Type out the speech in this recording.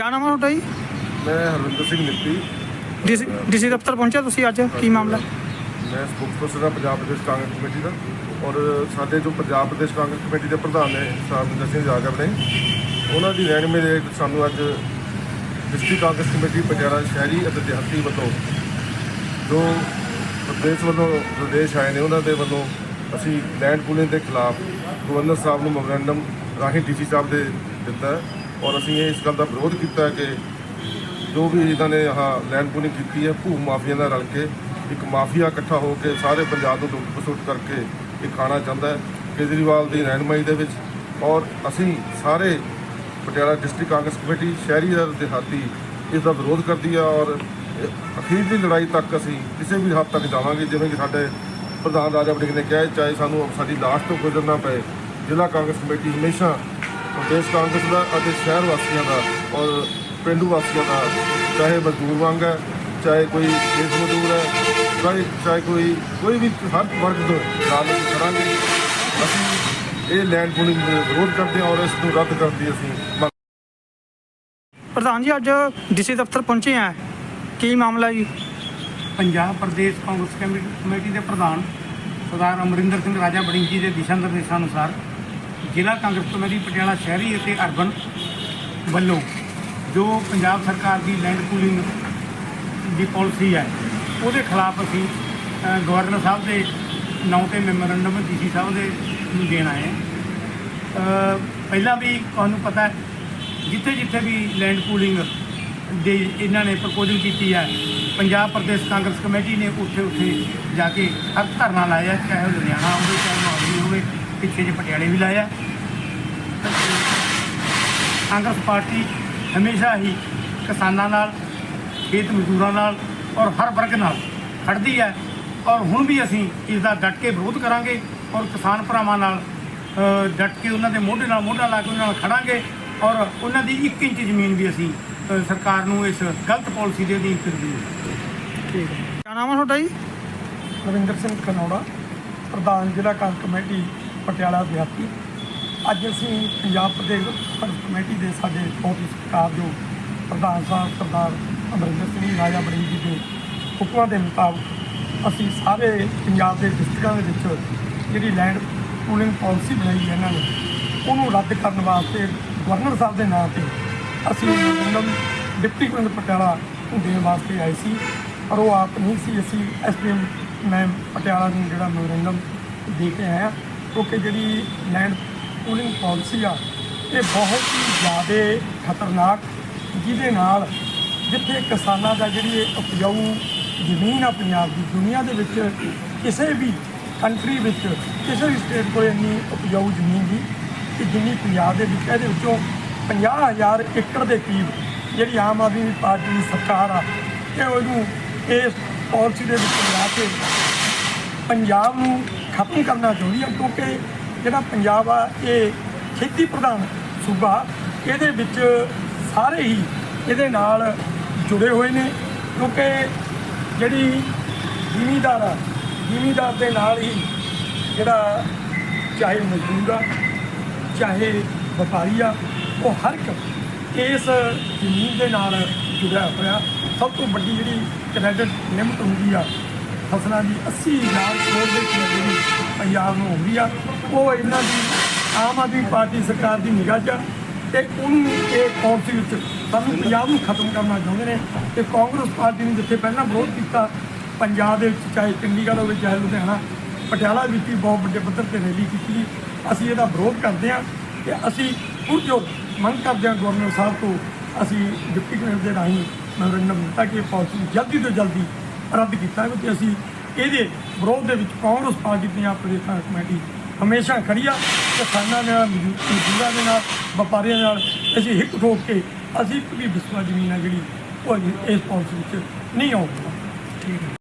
ਕਿਆ ਨਾਮ ਹੈ ਤੁਹਾਡਾ ਜੀ? ਮੈਂ ਹਰਵਿੰਦਰ ਸਿੰਘ ਨਿੱਤੀ। ਡੀਸੀ ਡੀਸੀ ਦਫ਼ਤਰ ਪਹੁੰਚਿਆ ਤੁਸੀਂ ਅੱਜ? ਕੀ ਮਾਮਲਾ? ਮੈਂ ਸਪੋਕਸਪਰਸਨ ਹਾਂ ਪੰਜਾਬ ਪ੍ਰਦੇਸ਼ ਕਾਂਗਰਸ ਕਮੇਟੀ ਦਾ ਔਰ ਸਾਡੇ ਜੋ ਪੰਜਾਬ ਪ੍ਰਦੇਸ਼ ਕਾਂਗਰਸ ਕਮੇਟੀ ਦੇ ਪ੍ਰਧਾਨ ਨੇ ਸਰਵਿੰਦਰ ਸਿੰਘ ਜਾਗਰ ਨੇ ਉਹਨਾਂ ਦੀ ਰਹਿਨਮੇ ਦੇ ਸਾਨੂੰ ਅੱਜ ਡਿਸਟ੍ਰਿਕਟ ਕਾਂਗਰਸ ਕਮੇਟੀ ਪਟਿਆਲਾ ਸ਼ਹਿਰੀ ਅਤੇ ਦਿਹਾਤੀ ਵੱਲੋਂ ਜੋ ਪ੍ਰਦੇਸ਼ ਵੱਲੋਂ ਪ੍ਰਦੇਸ਼ ਆਏ ਨੇ ਉਹਨਾਂ ਦੇ ਵੱਲੋਂ ਅਸੀਂ ਲੈਂਡ ਪੂਲਿੰਗ ਦੇ ਖਿਲਾਫ ਗਵਰਨਰ ਸਾਹਿਬ ਨੂੰ ਮੈਮੋਰੈਂਡਮ ਰਾਹੀਂ ਡੀਸੀ ਸਾਹਿਬ ਦੇ ਦਿੱਤਾ ਔਰ ਅਸੀਂ ਇਹ ਇਸ ਗੱਲ ਦਾ ਵਿਰੋਧ ਕੀਤਾ ਕਿ ਜੋ ਵੀ ਇਹਨਾਂ ਨੇ ਆਹ ਲੈਂਡ ਪੂਲਿੰਗ ਕੀਤੀ ਹੈ, ਭੂ ਮਾਫੀਆ ਨਾਲ ਰਲ ਕੇ ਇੱਕ ਮਾਫੀਆ ਇਕੱਠਾ ਹੋ ਕੇ ਸਾਰੇ ਪੰਜਾਬ ਨੂੰ ਲੁੱਟ ਖਸੁੱਟ ਕਰਕੇ ਇਹ ਖਾਣਾ ਚਾਹੁੰਦਾ ਹੈ, ਕੇਜਰੀਵਾਲ ਦੀ ਰਹਿਨਮਾਈ ਦੇ ਵਿੱਚ ਔਰ ਅਸੀਂ ਸਾਰੇ ਪਟਿਆਲਾ ਡਿਸਟ੍ਰਿਕਟ ਕਾਂਗਰਸ ਕਮੇਟੀ, ਸ਼ਹਿਰੀ ਅਤੇ ਦਿਹਾਤੀ ਇਸ ਦਾ ਵਿਰੋਧ ਕਰਦੀ ਹੈ ਔਰ ਅਖੀਰਲੀ ਲੜਾਈ ਤੱਕ ਅਸੀਂ ਕਿਸੇ ਵੀ ਹੱਦ ਤੱਕ ਜਾਵਾਂਗੇ, ਜਿਵੇਂ ਕਿ ਸਾਡੇ ਪ੍ਰਧਾਨ ਰਾਜਾ ਵੜਿੰਗ ਨੇ ਕਿਹਾ ਚਾਹੇ ਸਾਨੂੰ ਸਾਡੀ ਲਾਸ਼ ਤੋਂ ਗੁਜ਼ਰਨਾ ਪਏ, ਜ਼ਿਲ੍ਹਾ ਕਾਂਗਰਸ ਕਮੇਟੀ ਹਮੇਸ਼ਾ ਪ੍ਰਦੇਸ਼ ਕਾਂਗਰਸ ਦਾ ਅਤੇ ਸ਼ਹਿਰ ਵਾਸੀਆਂ ਦਾ ਔਰ ਪਿੰਡੂ ਵਾਸੀਆਂ ਦਾ ਚਾਹੇ ਮਜ਼ਦੂਰ ਵਾਂਗ ਹੈ ਚਾਹੇ ਕੋਈ ਦੇਸ਼ ਮਜ਼ਦੂਰ ਹੈ ਚਾਹੇ ਚਾਹੇ ਕੋਈ ਕੋਈ ਵੀ ਹਰ ਵਰਗ ਦੇ ਨਾਲ ਅਸੀਂ ਖੜਾਂਗੇ ਅਸੀਂ ਇਹ ਲੈਂਡ ਪੂਲਿੰਗ ਦਾ ਵਿਰੋਧ ਕਰਦੇ ਹਾਂ ਔਰ ਇਸ ਨੂੰ ਰੱਦ ਕਰਨ ਦੀ ਅਸੀਂ ਪ੍ਰਧਾਨ ਜੀ ਅੱਜ ਡੀਸੀ ਦਫ਼ਤਰ ਪਹੁੰਚੇ ਆ ਕੀ ਮਾਮਲਾ ਜੀ? ਪੰਜਾਬ ਪ੍ਰਦੇਸ਼ ਕਾਂਗਰਸ ਕਮੇ- ਕਮੇਟੀ ਦੇ ਪ੍ਰਧਾਨ ਸਰਦਾਰ ਅਮਰਿੰਦਰ ਸਿੰਘ ਰਾਜਾ ਬੜਿੰਗ ਜੀ ਦੇ ਦਿਸ਼ਾ ਨਿਰਦੇਸ਼ਾਂ ਅਨੁਸਾਰ ਜ਼ਿਲ੍ਹਾ ਕਾਂਗਰਸ ਕਮੇਟੀ ਪਟਿਆਲਾ ਸ਼ਹਿਰੀ ਅਤੇ ਅਰਬਨ ਵੱਲੋਂ ਜੋ ਪੰਜਾਬ ਸਰਕਾਰ ਦੀ ਲੈਂਡ ਪੂਲਿੰਗ ਦੀ ਪਾਲਿਸੀ ਹੈ, ਉਹਦੇ ਖਿਲਾਫ ਅਸੀਂ ਗਵਰਨਰ ਸਾਹਿਬ ਦੇ ਨਾਂ ਤੇ ਮੈਮੋਰੰਡਮ ਡੀਸੀ ਸਾਹਿਬ ਦੇ ਨੂੰ ਦੇਣ ਆਏ ਪਹਿਲਾਂ ਵੀ ਤੁਹਾਨੂੰ ਪਤਾ ਹੈ ਜਿੱਥੇ ਜਿੱਥੇ ਵੀ ਲੈਂਡ ਪੂਲਿੰਗ ਦੇ ਇਹਨਾਂ ਨੇ ਪ੍ਰਪੋਜ਼ਲ ਕੀਤੀ ਹੈ, ਪੰਜਾਬ ਪ੍ਰਦੇਸ਼ ਕਾਂਗਰਸ ਕਮੇਟੀ ਨੇ ਉੱਥੇ ਉੱਥੇ ਜਾ ਕੇ ਹਰ ਧਰਨਾ ਲਾਇਆ ਚਾਹੇ ਉਹ ਲੁਧਿਆਣਾ ਹੋਵੇ, ਚਾਹੇ ਮੋਹਾਲੀ ਹੋਵੇ। ਪਿੱਛੇ ਜੇ ਪਟਿਆਲੇ ਵੀ ਲਾਇਆ। ਕਾਂਗਰਸ ਪਾਰਟੀ ਹਮੇਸ਼ਾ ਹੀ ਕਿਸਾਨਾਂ ਨਾਲ ਖੇਤ ਮਜ਼ਦੂਰਾਂ ਨਾਲ ਔਰ ਹਰ ਵਰਗ ਨਾਲ ਖੜਦੀ ਹੈ ਔਰ ਹੁਣ ਵੀ ਅਸੀਂ ਇਸ ਦਾ ਡਟ ਕੇ ਵਿਰੋਧ ਕਰਾਂਗੇ ਔਰ ਕਿਸਾਨ ਭਰਾਵਾਂ ਨਾਲ ਡਟ ਕੇ ਉਹਨਾਂ ਦੇ ਮੋਢੇ ਨਾਲ ਮੋਢਾ ਲਾ ਕੇ ਉਹਨਾਂ ਨਾਲ ਖੜਾਂਗੇ ਔਰ ਉਹਨਾਂ ਦੀ 1 ਇੰਚ ਜ਼ਮੀਨ ਵੀ ਅਸੀਂ ਸਰਕਾਰ ਨੂੰ ਇਸ ਗਲਤ ਪਾਲਿਸੀ ਦੇ ਅਧੀਨ ਕਰਦੀ ਹੈ ਠੀਕ ਹੈ। ਕਿਆ ਨਾਮ ਹੈ ਤੁਹਾਡਾ ਜੀ? ਰਵਿੰਦਰ ਸਿੰਘ ਖਨੌੜਾ ਪ੍ਰਧਾਨ ਜ਼ਿਲ੍ਹਾ ਕਾਂਗਰਸ ਕਮੇਟੀ। ਪਟਿਆਲਾ ਦਿਹਾਤੀ ਅੱਜ ਅਸੀਂ ਪੰਜਾਬ ਪ੍ਰਦੇਸ਼ ਕਮੇਟੀ ਦੇ ਸਾਡੇ ਬਹੁਤ ਹੀ ਸਤਿਕਾਰਯੋਗ ਪ੍ਰਧਾਨ ਸਾਹਿਬ ਸਰਦਾਰ ਅਮਰਿੰਦਰ ਸਿੰਘ ਰਾਜਾ ਬੜੀ ਜੀ ਦੇ ਹੁਕਮਾਂ ਦੇ ਮੁਤਾਬਕ ਅਸੀਂ ਸਾਰੇ ਪੰਜਾਬ ਦੇ ਡਿਸਟ੍ਰਿਕਟਾਂ ਦੇ ਵਿੱਚ ਜਿਹੜੀ ਲੈਂਡ ਪੂਲਿੰਗ ਪਾਲਿਸੀ ਬਣਾਈ ਹੈ ਇਹਨਾਂ ਨੇ, ਉਹਨੂੰ ਰੱਦ ਕਰਨ ਵਾਸਤੇ ਗਵਰਨਰ ਸਾਹਿਬ ਦੇ ਨਾਂ ਤੇ ਅਸੀਂ ਮੈਮੋਰੰਡਮ ਡਿਪਟੀ ਕਮਿਸ਼ਨਰ ਪਟਿਆਲਾ ਨੂੰ ਦੇਣ ਵਾਸਤੇ ਆਏ ਸੀ, ਪਰ ਉਹ ਆਪ ਨਹੀਂ ਸੀ, ਅਸੀਂ ਐਸਪੀਐਮ ਮੈਮ ਪਟਿਆਲਾ ਨੂੰ ਜਿਹੜਾ ਮੈਮੋਰੈਂਡਮ ਦੇ ਕੇ ਆਇਆ ਕਿਉਂਕਿ ਜਿਹੜੀ ਲੈਂਡ ਪੂਲਿੰਗ ਪਾਲਿਸੀ ਆ, ਇਹ ਬਹੁਤ ਹੀ ਜ਼ਿਆਦਾ ਖਤਰਨਾਕ, ਜਿਹਦੇ ਨਾਲ ਜਿੱਥੇ ਕਿਸਾਨਾਂ ਦਾ ਜਿਹੜੀ ਇਹ ਉਪਜਾਊ ਜ਼ਮੀਨ ਆ ਪੰਜਾਬ ਦੀ, ਦੁਨੀਆ ਦੇ ਵਿੱਚ ਕਿਸੇ ਵੀ ਕੰਟਰੀ ਵਿੱਚ, ਕਿਸੇ ਵੀ ਸਟੇਟ ਕੋਲ ਇੰਨੀ ਉਪਜਾਊ ਜ਼ਮੀਨ ਦੀ ਕਿ ਜਿੰਨੀ ਪੰਜਾਬ ਦੇ ਵਿੱਚ। ਇਹਦੇ ਵਿੱਚੋਂ 50000 ਏਕੜ ਦੇ ਕਰੀਬ ਜਿਹੜੀ ਆਮ ਆਦਮੀ ਪਾਰਟੀ ਦੀ ਸਰਕਾਰ ਆ ਇਹ ਉਹਨੂੰ ਇਸ ਪਾਲਿਸੀ ਦੇ ਵਿੱਚ ਲਿਆ ਕੇ ਪੰਜਾਬ ਨੂੰ ਖਤਮ ਕਰਨਾ ਚਾਹੁੰਦੀ ਹੈ ਕਿਉਂਕਿ ਜਿਹੜਾ ਪੰਜਾਬ ਆ, ਇਹ ਖੇਤੀ ਪ੍ਰਧਾਨ ਸੂਬਾ, ਇਹਦੇ ਵਿੱਚ ਸਾਰੇ ਹੀ ਇਹਦੇ ਨਾਲ ਜੁੜੇ ਹੋਏ ਨੇ ਕਿਉਂਕਿ ਜਿਹੜੀ ਜ਼ਿਮੀਦਾਰ ਆ, ਜ਼ਿਮੀਦਾਰ ਦੇ ਨਾਲ ਹੀ ਜਿਹੜਾ ਚਾਹੇ ਮਜ਼ਦੂਰ ਆ, ਚਾਹੇ ਵਪਾਰੀ ਆ, ਉਹ ਹਰ ਇੱਕ ਇਸ ਜ਼ਮੀਨ ਦੇ ਨਾਲ ਜੁੜਿਆ ਹੋਇਆ। ਸਭ ਤੋਂ ਵੱਡੀ ਜਿਹੜੀ ਕ੍ਰੈਡਿਟ ਲਿਮਟ ਹੁੰਦੀ ਆ ਫਸਲਾਂ ਦੀ 80 ਹਜ਼ਾਰ ਕਰੋੜ ਦੇ ਜਿਹੜੀ ਪੰਜਾਬ ਨੂੰ ਆਉਂਦੀ ਆ। ਉਹ ਇਹਨਾਂ ਦੀ ਆਮ ਆਦਮੀ ਪਾਰਟੀ ਸਰਕਾਰ ਦੀ ਨਿਗਾਹ 'ਚ ਆ ਤੇ ਉਹਨੂੰ ਇਹ ਪਾਲਿਸੀ ਵਿੱਚ ਸਾਨੂੰ ਪੰਜਾਬ ਨੂੰ ਖਤਮ ਕਰਨਾ ਚਾਹੁੰਦੇ ਨੇ ਤੇ ਕਾਂਗਰਸ ਪਾਰਟੀ ਨੇ ਜਿੱਥੇ ਪਹਿਲਾਂ ਵਿਰੋਧ ਕੀਤਾ, ਪੰਜਾਬ ਦੇ ਵਿੱਚ ਚਾਹੇ ਚੰਡੀਗੜ੍ਹ ਹੋਵੇ, ਚਾਹੇ ਲੁਧਿਆਣਾ, ਪਟਿਆਲਾ ਵਿੱਚ ਵੀ ਬਹੁਤ ਵੱਡੇ ਪੱਧਰ ਤੇ ਰੈਲੀ ਕੀਤੀ ਅਸੀਂ ਇਹਦਾ ਵਿਰੋਧ ਕਰਦੇ ਹਾਂ ਤੇ ਅਸੀਂ ਪੁਰਜੋ ਮੰਗ ਕਰਦੇ ਹਾਂ ਗਵਰਨਰ ਸਾਹਿਬ ਤੋਂ ਅਸੀਂ ਡਿਪਟੀ ਕਮਿਸ਼ਨਰ ਦੇ ਰਾਹੀਂ ਮੈਮੋਰੰਡਮ ਦਿੱਤਾ ਕਿ ਇਹ ਪਾਲਿਸੀ ਜਲਦੀ ਤੋਂ ਜਲਦੀ ਰੱਦ ਕੀਤਾ ਜਾਵੇ ਤੇ ਅਸੀਂ ਇਹਦੇ ਵਿਰੋਧ ਦੇ ਵਿੱਚ ਕਾਂਗਰਸ ਪਾਰਟੀ ਪੰਜਾਬ ਪ੍ਰਦੇਸ਼ ਕਮੇਟੀ ਹਮੇਸ਼ਾ ਖੜੀ ਆ, ਕਿਸਾਨਾਂ ਦੇ ਨਾਲ ਮਜ਼ਦੂਰਾਂ ਦੇ ਨਾਲ, ਵਪਾਰੀਆਂ ਨਾਲ, ਅਸੀਂ ਹਿੱਕ ਠੋਕ ਕੇ ਅਸੀਂ ਵੀ ਵਿਸਵਾ ਜ਼ਮੀਨ ਆ ਜਿਹੜੀ ਉਹ ਇਸ ਪਾਲਿਸੀ ਵਿੱਚ ਨਹੀਂ ਆਉਂਦੀ ਠੀਕ ਹੈ